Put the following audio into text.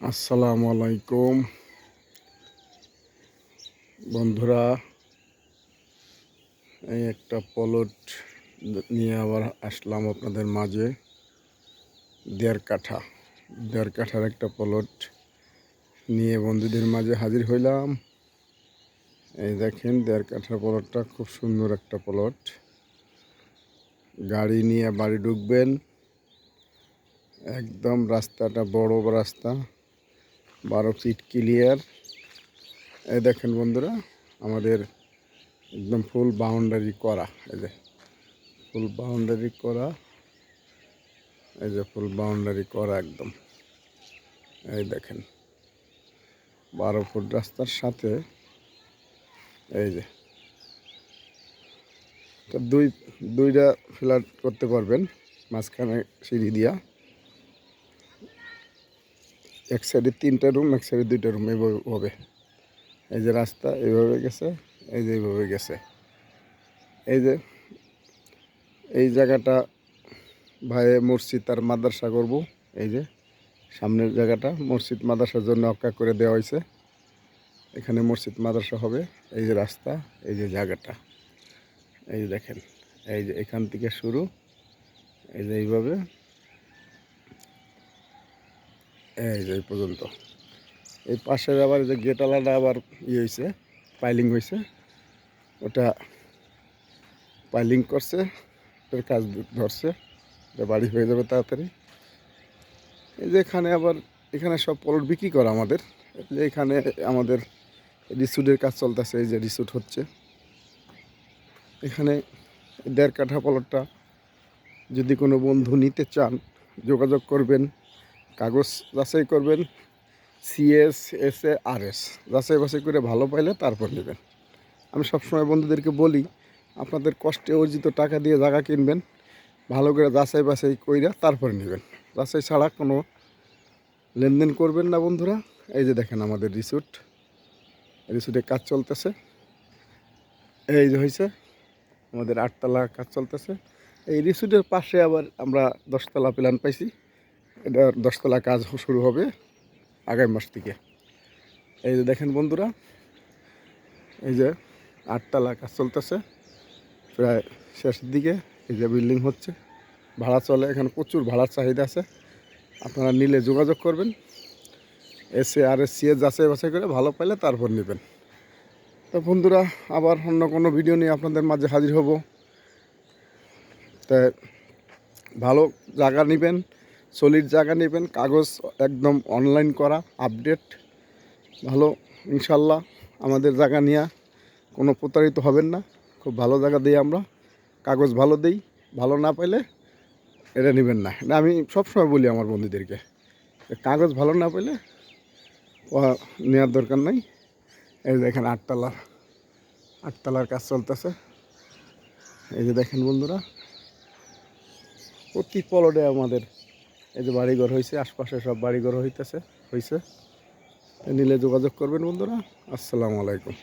আসসালামু আলাইকুম। বন্ধুরা, এই একটা পলট নিয়ে আবার আসলাম আপনাদের মাঝে। দেড় কাঠা দেড় কাঠার একটা পলট নিয়ে বন্ধুদের মাঝে হাজির হইলাম। এই দেখেন দেড় কাঠার পলটটা খুব সুন্দর একটা পলট। গাড়ি নিয়ে বাড়ি ঢুকবেন। একদম রাস্তাটা বড় রাস্তা। বারো ফিট ক্লিয়ার এই দেখেন বন্ধুরা, আমাদের একদম ফুল বাউন্ডারি করা, এই যে ফুল বাউন্ডারি করা, এই যে ফুল বাউন্ডারি করা একদম। এই দেখেন, বারো ফুট রাস্তার সাথে, এই যে দুই, দুইটা ফ্ল্যাট করতে পারবেন, মাঝখানে সিঁড়ি দিয়া। এক সাইডে তিনটা রুম, এক সাইডে দুইটা রুম এইভাবে হবে। এই যে রাস্তা এইভাবে গেছে, এই যে এইভাবে গেছে। এই যে এই জায়গাটা ভাই মসজিদ আর মাদ্রাসা করব। এই যে সামনের জায়গাটা মসজিদ মাদ্রাসার জন্য অক্কা করে দেওয়া হয়েছে। এখানে মসজিদ মাদ্রাসা হবে। এই যে রাস্তা, এই যে জায়গাটা। এই দেখেন, এই যে এখান থেকে শুরু। এই যে এইভাবে এই যে এই পর্যন্ত। এই পাশের আবার যে গেটালাটা আবার ইয়ে হয়েছে পাইলিং হয়েছে ওটা পাইলিং করছে, ওটার কাজ ধরছে, এটা বাড়ি হয়ে যাবে তাড়াতাড়ি। এই যে এখানে আবার, এখানে সব পলট বিক্রি করা আমাদের। যে এখানে আমাদের রিসুটের কাজ চলতেছে, এই যে রিসুট হচ্ছে। এখানে দেড় কাঠা পলটটা যদি কোনো বন্ধু নিতে চান, যোগাযোগ করবেন। কাগজ যাচাই করবেন CS S A R S যাচাই বাছাই করে ভালো পাইলে তারপর নেবেন। আমি সবসময় বন্ধুদেরকে বলি, আপনাদের কষ্টে অর্জিত টাকা দিয়ে জায়গা কিনবেন, ভালো করে যাচাই বাছাই কইরা তারপরে নেবেন। যাচাই ছাড়া কোনো লেনদেন করবেন না বন্ধুরা। এই যে দেখেন আমাদের রিসুট রিসুটে কাজ চলতেছে। এই যে হয়েছে আমাদের আটতলা কাজ চলতেছে। এই রিসুটের পাশে আবার আমরা দশতলা প্ল্যান পাইছি। এটা দশতলা কাজ শুরু হবে আগামী মাস থেকে। এই যে দেখেন বন্ধুরা, এই যে আটতলা কাজ চলতেছে, প্রায় শেষের দিকে এই যে বিল্ডিং হচ্ছে, ভাড়া চলে, এখানে প্রচুর ভাড়ার চাহিদা আছে। আপনারা নিলে যোগাযোগ করবেন এসে আর এস সিএ যাচাই বাছাই করে ভালো পাইলে তারপর নেবেন। তো বন্ধুরা, আবার অন্য কোনো ভিডিও নিয়ে আপনাদের মাঝে হাজির হব। তাই ভালো জায়গা নেবেন সলিড জায়গা নেবেন, কাগজ একদম অনলাইন করা আপডেট ভালো, ইনশাল্লাহ আমাদের জায়গা নেওয়া কোনো প্রতারিত হবেন না। খুব ভালো জায়গা দিই আমরা, কাগজ ভালো দিই, ভালো না পাইলে এটা নেবেন না। এটা আমি সবসময় বলি আমার বন্ধুদেরকে কাগজ ভালো না পেলে নেওয়ার দরকার নাই। এই যে দেখেন আটতলার আটতলার কাজ চলতেছে। এই যে দেখেন বন্ধুরা প্রতি পলটে আমাদের এই যে বাড়িঘর হয়েছে আশপাশে সব বাড়িঘর হইতেছে হয়েছে নিলে যোগাযোগ করবেন বন্ধুরা। আসসালামু আলাইকুম।